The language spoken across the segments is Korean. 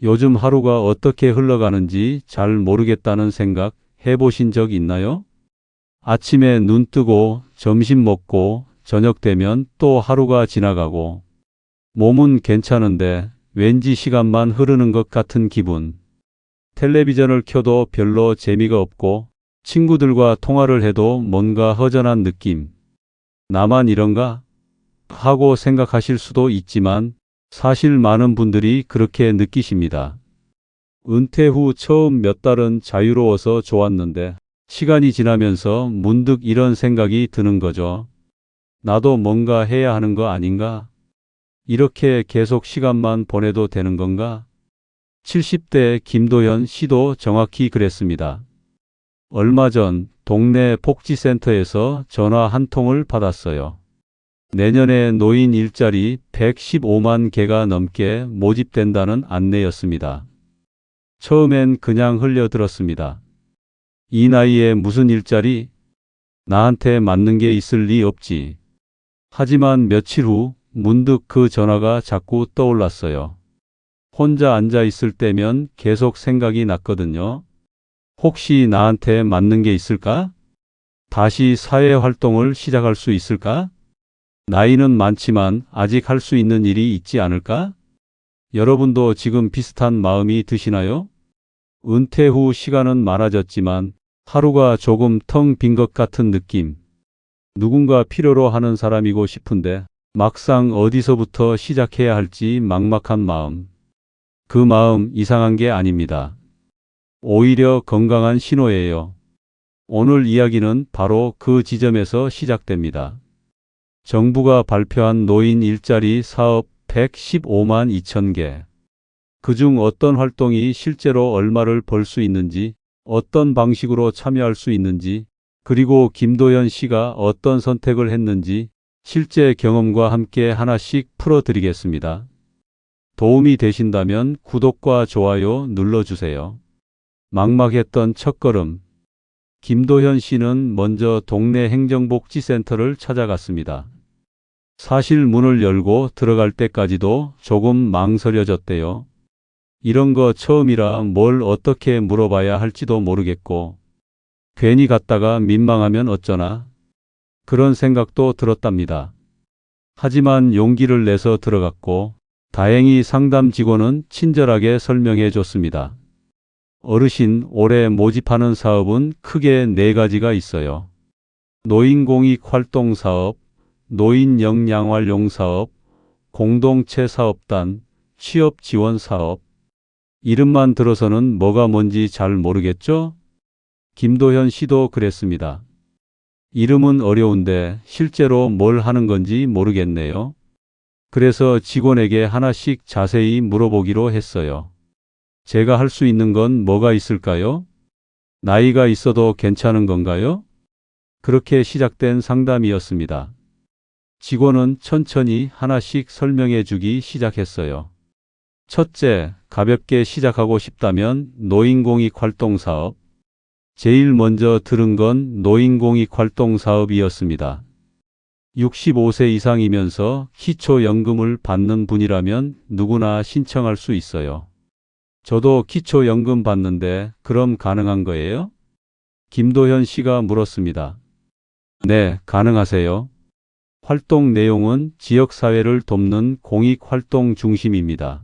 요즘 하루가 어떻게 흘러가는지 잘 모르겠다는 생각 해보신 적 있나요? 아침에 눈 뜨고 점심 먹고 저녁 되면 또 하루가 지나가고 몸은 괜찮은데 왠지 시간만 흐르는 것 같은 기분. 텔레비전을 켜도 별로 재미가 없고 친구들과 통화를 해도 뭔가 허전한 느낌. 나만 이런가? 하고 생각하실 수도 있지만 사실 많은 분들이 그렇게 느끼십니다. 은퇴 후 처음 몇 달은 자유로워서 좋았는데 시간이 지나면서 문득 이런 생각이 드는 거죠. 나도 뭔가 해야 하는 거 아닌가? 이렇게 계속 시간만 보내도 되는 건가? 70대 김도현 씨도 정확히 그랬습니다. 얼마 전 동네 복지센터에서 전화 한 통을 받았어요. 내년에 노인 일자리 115만 개가 넘게 모집된다는 안내였습니다. 처음엔 그냥 흘려들었습니다. 이 나이에 무슨 일자리? 나한테 맞는 게 있을 리 없지. 하지만 며칠 후 문득 그 전화가 자꾸 떠올랐어요. 혼자 앉아 있을 때면 계속 생각이 났거든요. 혹시 나한테 맞는 게 있을까? 다시 사회 활동을 시작할 수 있을까? 나이는 많지만 아직 할 수 있는 일이 있지 않을까? 여러분도 지금 비슷한 마음이 드시나요? 은퇴 후 시간은 많아졌지만 하루가 조금 텅 빈 것 같은 느낌. 누군가 필요로 하는 사람이고 싶은데 막상 어디서부터 시작해야 할지 막막한 마음. 그 마음 이상한 게 아닙니다. 오히려 건강한 신호예요. 오늘 이야기는 바로 그 지점에서 시작됩니다. 정부가 발표한 노인 일자리 사업 115만 2천 개. 그중 어떤 활동이 실제로 얼마를 벌 수 있는지, 어떤 방식으로 참여할 수 있는지, 그리고 김도연 씨가 어떤 선택을 했는지 실제 경험과 함께 하나씩 풀어드리겠습니다. 도움이 되신다면 구독과 좋아요 눌러주세요. 막막했던 첫걸음. 김도현 씨는 먼저 동네 행정복지센터를 찾아갔습니다. 사실 문을 열고 들어갈 때까지도 조금 망설여졌대요. 이런 거 처음이라 뭘 어떻게 물어봐야 할지도 모르겠고, 괜히 갔다가 민망하면 어쩌나. 그런 생각도 들었답니다. 하지만 용기를 내서 들어갔고, 다행히 상담 직원은 친절하게 설명해 줬습니다. 어르신 올해 모집하는 사업은 크게 네 가지가 있어요. 노인공익 활동 사업, 노인 역량활용 사업, 공동체 사업단, 취업 지원 사업. 이름만 들어서는 뭐가 뭔지 잘 모르겠죠? 김도현 씨도 그랬습니다. 이름은 어려운데 실제로 뭘 하는 건지 모르겠네요. 그래서 직원에게 하나씩 자세히 물어보기로 했어요. 제가 할 수 있는 건 뭐가 있을까요? 나이가 있어도 괜찮은 건가요? 그렇게 시작된 상담이었습니다. 직원은 천천히 하나씩 설명해 주기 시작했어요. 첫째, 가볍게 시작하고 싶다면 노인공익 활동 사업. 제일 먼저 들은 건 노인공익 활동 사업이었습니다. 65세 이상이면서 기초연금을 받는 분이라면 누구나 신청할 수 있어요. 저도 기초연금 받는데 그럼 가능한 거예요? 김도현 씨가 물었습니다. 네, 가능하세요. 활동 내용은 지역사회를 돕는 공익활동 중심입니다.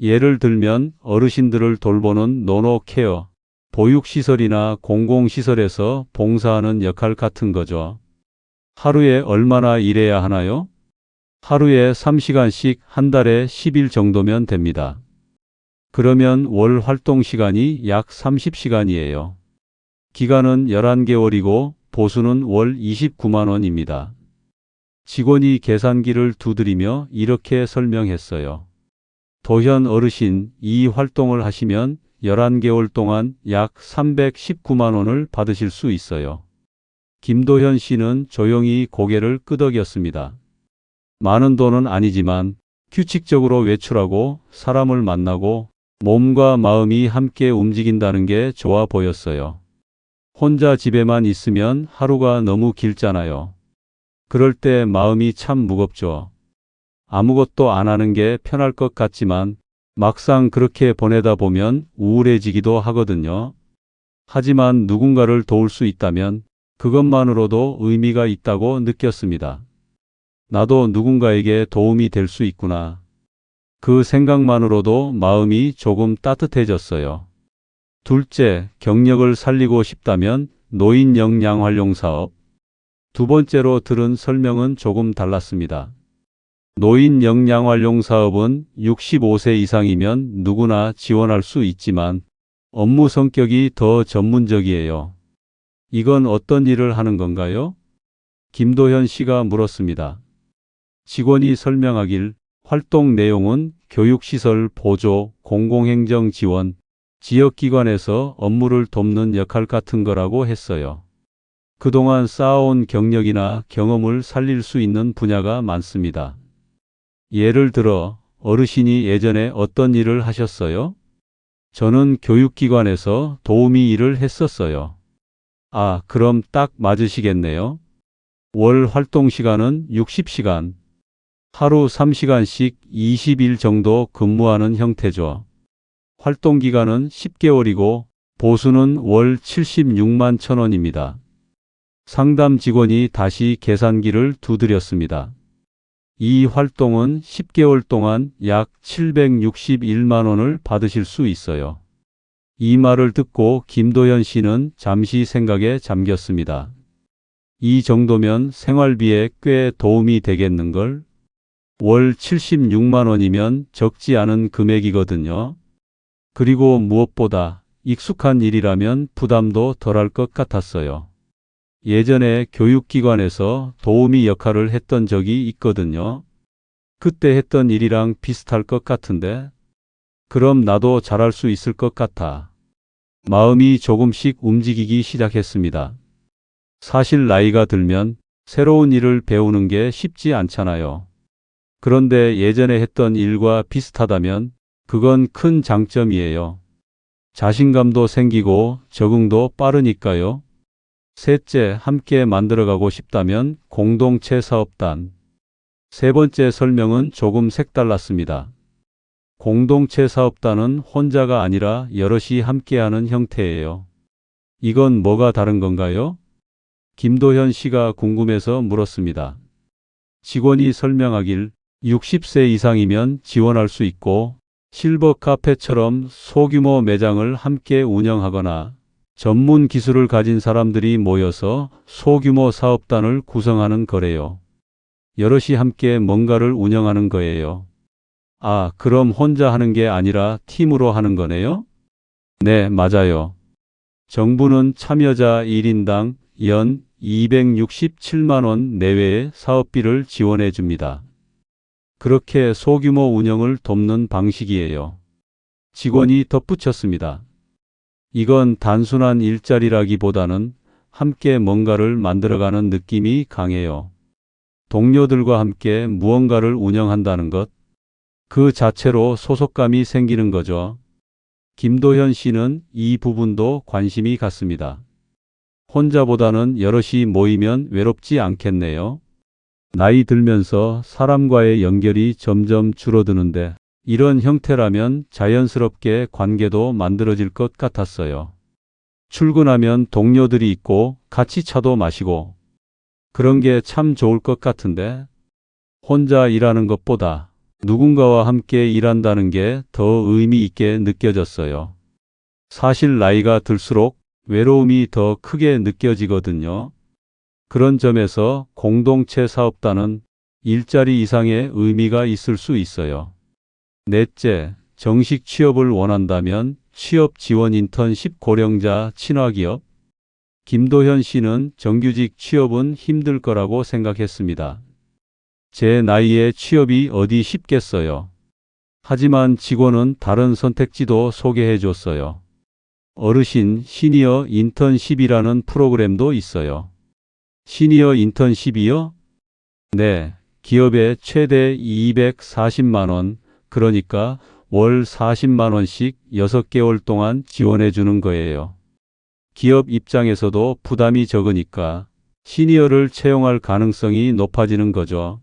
예를 들면 어르신들을 돌보는 노노케어, 보육시설이나 공공시설에서 봉사하는 역할 같은 거죠. 하루에 얼마나 일해야 하나요? 하루에 3시간씩 한 달에 10일 정도면 됩니다. 그러면 월 활동 시간이 약 30시간이에요. 기간은 11개월이고 보수는 월 29만 원입니다. 직원이 계산기를 두드리며 이렇게 설명했어요. 도현 어르신 이 활동을 하시면 11개월 동안 약 319만 원을 받으실 수 있어요. 김도현 씨는 조용히 고개를 끄덕였습니다. 많은 돈은 아니지만 규칙적으로 외출하고 사람을 만나고 몸과 마음이 함께 움직인다는 게 좋아 보였어요. 혼자 집에만 있으면 하루가 너무 길잖아요. 그럴 때 마음이 참 무겁죠. 아무것도 안 하는 게 편할 것 같지만 막상 그렇게 보내다 보면 우울해지기도 하거든요. 하지만 누군가를 도울 수 있다면 그것만으로도 의미가 있다고 느꼈습니다. 나도 누군가에게 도움이 될 수 있구나. 그 생각만으로도 마음이 조금 따뜻해졌어요. 둘째, 경력을 살리고 싶다면 노인 역량 활용 사업. 두 번째로 들은 설명은 조금 달랐습니다. 노인 역량 활용 사업은 65세 이상이면 누구나 지원할 수 있지만 업무 성격이 더 전문적이에요. 이건 어떤 일을 하는 건가요? 김도현 씨가 물었습니다. 직원이 설명하길 활동 내용은 교육시설 보조, 공공행정 지원, 지역기관에서 업무를 돕는 역할 같은 거라고 했어요. 그동안 쌓아온 경력이나 경험을 살릴 수 있는 분야가 많습니다. 예를 들어 어르신이 예전에 어떤 일을 하셨어요? 저는 교육기관에서 도우미 일을 했었어요. 아, 그럼 딱 맞으시겠네요. 월 활동 시간은 60시간, 하루 3시간씩 20일 정도 근무하는 형태죠. 활동 기간은 10개월이고 보수는 월 76만 천 원입니다. 상담 직원이 다시 계산기를 두드렸습니다. 이 활동은 10개월 동안 약 761만 원을 받으실 수 있어요. 이 말을 듣고 김도현 씨는 잠시 생각에 잠겼습니다. 이 정도면 생활비에 꽤 도움이 되겠는걸? 월 76만 원이면 적지 않은 금액이거든요. 그리고 무엇보다 익숙한 일이라면 부담도 덜할 것 같았어요. 예전에 교육기관에서 도우미 역할을 했던 적이 있거든요. 그때 했던 일이랑 비슷할 것 같은데, 그럼 나도 잘할 수 있을 것 같아. 마음이 조금씩 움직이기 시작했습니다. 사실 나이가 들면 새로운 일을 배우는 게 쉽지 않잖아요. 그런데 예전에 했던 일과 비슷하다면 그건 큰 장점이에요. 자신감도 생기고 적응도 빠르니까요. 셋째, 함께 만들어가고 싶다면 공동체 사업단. 세 번째 설명은 조금 색달랐습니다. 공동체 사업단은 혼자가 아니라 여럿이 함께하는 형태예요. 이건 뭐가 다른 건가요? 김도현 씨가 궁금해서 물었습니다. 직원이 설명하길 60세 이상이면 지원할 수 있고 실버 카페처럼 소규모 매장을 함께 운영하거나 전문 기술을 가진 사람들이 모여서 소규모 사업단을 구성하는 거래요. 여럿이 함께 뭔가를 운영하는 거예요. 아, 그럼 혼자 하는 게 아니라 팀으로 하는 거네요? 네, 맞아요. 정부는 참여자 1인당 연 267만원 내외의 사업비를 지원해 줍니다. 그렇게 소규모 운영을 돕는 방식이에요. 직원이 덧붙였습니다. 이건 단순한 일자리라기보다는 함께 뭔가를 만들어가는 느낌이 강해요. 동료들과 함께 무언가를 운영한다는 것, 그 자체로 소속감이 생기는 거죠. 김도현 씨는 이 부분도 관심이 갔습니다. 혼자보다는 여럿이 모이면 외롭지 않겠네요. 나이 들면서 사람과의 연결이 점점 줄어드는데 이런 형태라면 자연스럽게 관계도 만들어질 것 같았어요. 출근하면 동료들이 있고 같이 차도 마시고 그런 게 참 좋을 것 같은데 혼자 일하는 것보다 누군가와 함께 일한다는 게 더 의미 있게 느껴졌어요. 사실 나이가 들수록 외로움이 더 크게 느껴지거든요. 그런 점에서 공동체 사업단은 일자리 이상의 의미가 있을 수 있어요. 넷째, 정식 취업을 원한다면 취업 지원 인턴십 고령자 친화기업. 김도현 씨는 정규직 취업은 힘들 거라고 생각했습니다. 제 나이에 취업이 어디 쉽겠어요. 하지만 직원은 다른 선택지도 소개해 줬어요. 어르신 시니어 인턴십이라는 프로그램도 있어요. 시니어 인턴십이요? 네, 기업에 최대 240만원, 그러니까 월 40만 원씩 6개월 동안 지원해 주는 거예요. 기업 입장에서도 부담이 적으니까 시니어를 채용할 가능성이 높아지는 거죠.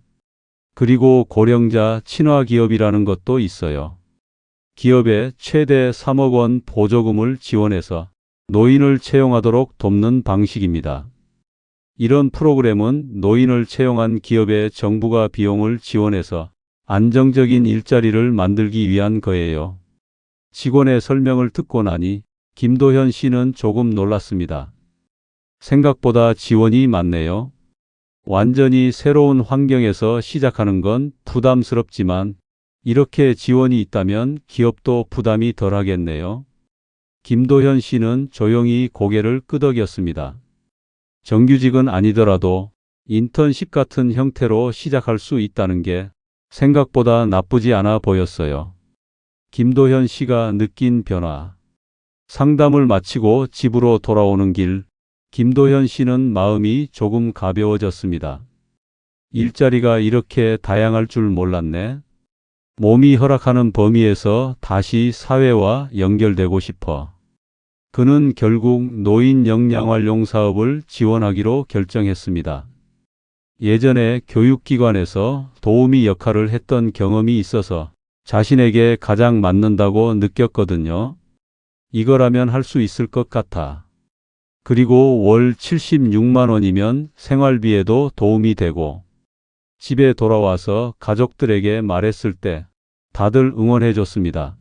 그리고 고령자 친화 기업이라는 것도 있어요. 기업에 최대 3억 원 보조금을 지원해서 노인을 채용하도록 돕는 방식입니다. 이런 프로그램은 노인을 채용한 기업에 정부가 비용을 지원해서 안정적인 일자리를 만들기 위한 거예요. 직원의 설명을 듣고 나니 김도현 씨는 조금 놀랐습니다. 생각보다 지원이 많네요. 완전히 새로운 환경에서 시작하는 건 부담스럽지만 이렇게 지원이 있다면 기업도 부담이 덜 하겠네요. 김도현 씨는 조용히 고개를 끄덕였습니다. 정규직은 아니더라도 인턴십 같은 형태로 시작할 수 있다는 게 생각보다 나쁘지 않아 보였어요. 김도현 씨가 느낀 변화. 상담을 마치고 집으로 돌아오는 길, 김도현 씨는 마음이 조금 가벼워졌습니다. 일자리가 이렇게 다양할 줄 몰랐네. 몸이 허락하는 범위에서 다시 사회와 연결되고 싶어. 그는 결국 노인 역량활용 사업을 지원하기로 결정했습니다. 예전에 교육기관에서 도우미 역할을 했던 경험이 있어서 자신에게 가장 맞는다고 느꼈거든요. 이거라면 할 수 있을 것 같아. 그리고 월 76만 원이면 생활비에도 도움이 되고 집에 돌아와서 가족들에게 말했을 때 다들 응원해 줬습니다.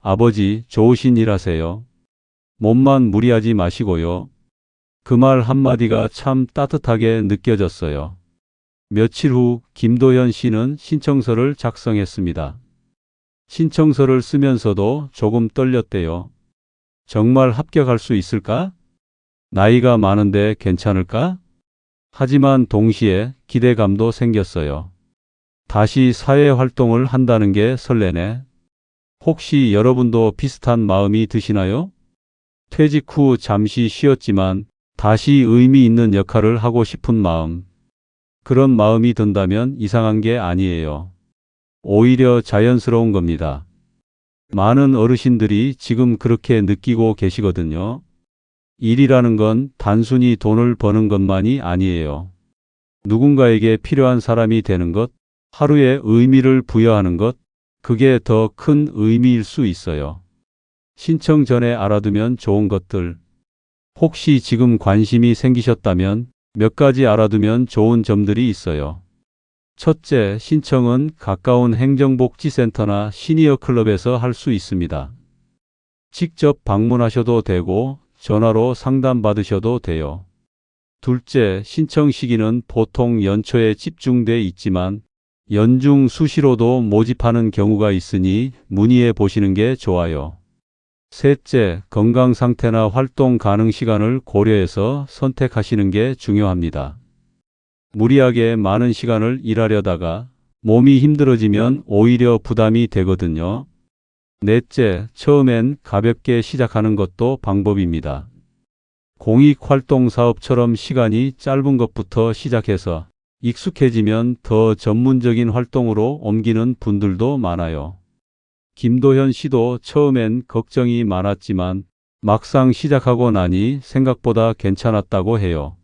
아버지 좋으신 일 하세요. 몸만 무리하지 마시고요. 그 말 한마디가 참 따뜻하게 느껴졌어요. 며칠 후 김도현 씨는 신청서를 작성했습니다. 신청서를 쓰면서도 조금 떨렸대요. 정말 합격할 수 있을까? 나이가 많은데 괜찮을까? 하지만 동시에 기대감도 생겼어요. 다시 사회 활동을 한다는 게 설레네. 혹시 여러분도 비슷한 마음이 드시나요? 퇴직 후 잠시 쉬었지만 다시 의미 있는 역할을 하고 싶은 마음. 그런 마음이 든다면 이상한 게 아니에요. 오히려 자연스러운 겁니다. 많은 어르신들이 지금 그렇게 느끼고 계시거든요. 일이라는 건 단순히 돈을 버는 것만이 아니에요. 누군가에게 필요한 사람이 되는 것, 하루에 의미를 부여하는 것, 그게 더 큰 의미일 수 있어요. 신청 전에 알아두면 좋은 것들. 혹시 지금 관심이 생기셨다면 몇 가지 알아두면 좋은 점들이 있어요. 첫째, 신청은 가까운 행정복지센터나 시니어 클럽에서 할 수 있습니다. 직접 방문하셔도 되고 전화로 상담받으셔도 돼요. 둘째, 신청 시기는 보통 연초에 집중돼 있지만 연중 수시로도 모집하는 경우가 있으니 문의해 보시는 게 좋아요. 셋째, 건강 상태나 활동 가능 시간을 고려해서 선택하시는 게 중요합니다. 무리하게 많은 시간을 일하려다가 몸이 힘들어지면 오히려 부담이 되거든요. 넷째, 처음엔 가볍게 시작하는 것도 방법입니다. 공익활동 사업처럼 시간이 짧은 것부터 시작해서 익숙해지면 더 전문적인 활동으로 옮기는 분들도 많아요. 김도현 씨도 처음엔 걱정이 많았지만 막상 시작하고 나니 생각보다 괜찮았다고 해요.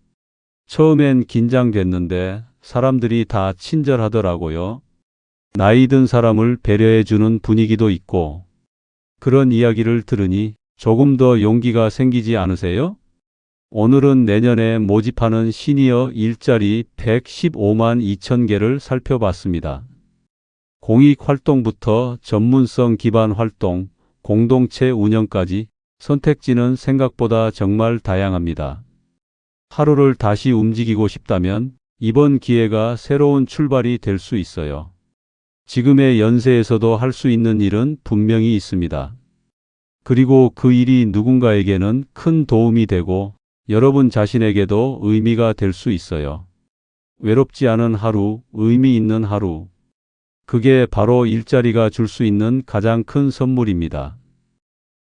처음엔 긴장됐는데 사람들이 다 친절하더라고요. 나이 든 사람을 배려해주는 분위기도 있고 그런 이야기를 들으니 조금 더 용기가 생기지 않으세요? 오늘은 내년에 모집하는 시니어 일자리 115만 2천 개를 살펴봤습니다. 공익 활동부터 전문성 기반 활동, 공동체 운영까지 선택지는 생각보다 정말 다양합니다. 하루를 다시 움직이고 싶다면 이번 기회가 새로운 출발이 될 수 있어요. 지금의 연세에서도 할 수 있는 일은 분명히 있습니다. 그리고 그 일이 누군가에게는 큰 도움이 되고 여러분 자신에게도 의미가 될 수 있어요. 외롭지 않은 하루, 의미 있는 하루. 그게 바로 일자리가 줄 수 있는 가장 큰 선물입니다.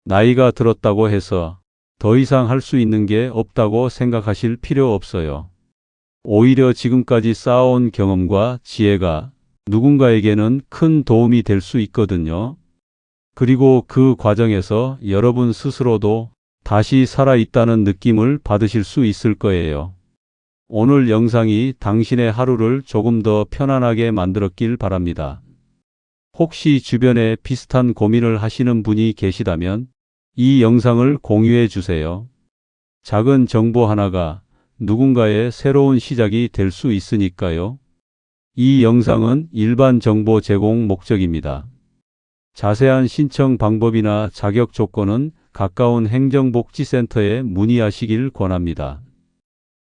나이가 들었다고 해서 더 이상 할 수 있는 게 없다고 생각하실 필요 없어요. 오히려 지금까지 쌓아온 경험과 지혜가 누군가에게는 큰 도움이 될 수 있거든요. 그리고 그 과정에서 여러분 스스로도 다시 살아있다는 느낌을 받으실 수 있을 거예요. 오늘 영상이 당신의 하루를 조금 더 편안하게 만들었길 바랍니다. 혹시 주변에 비슷한 고민을 하시는 분이 계시다면 이 영상을 공유해 주세요. 작은 정보 하나가 누군가의 새로운 시작이 될 수 있으니까요. 이 영상은 일반 정보 제공 목적입니다. 자세한 신청 방법이나 자격 조건은 가까운 행정복지센터에 문의하시길 권합니다.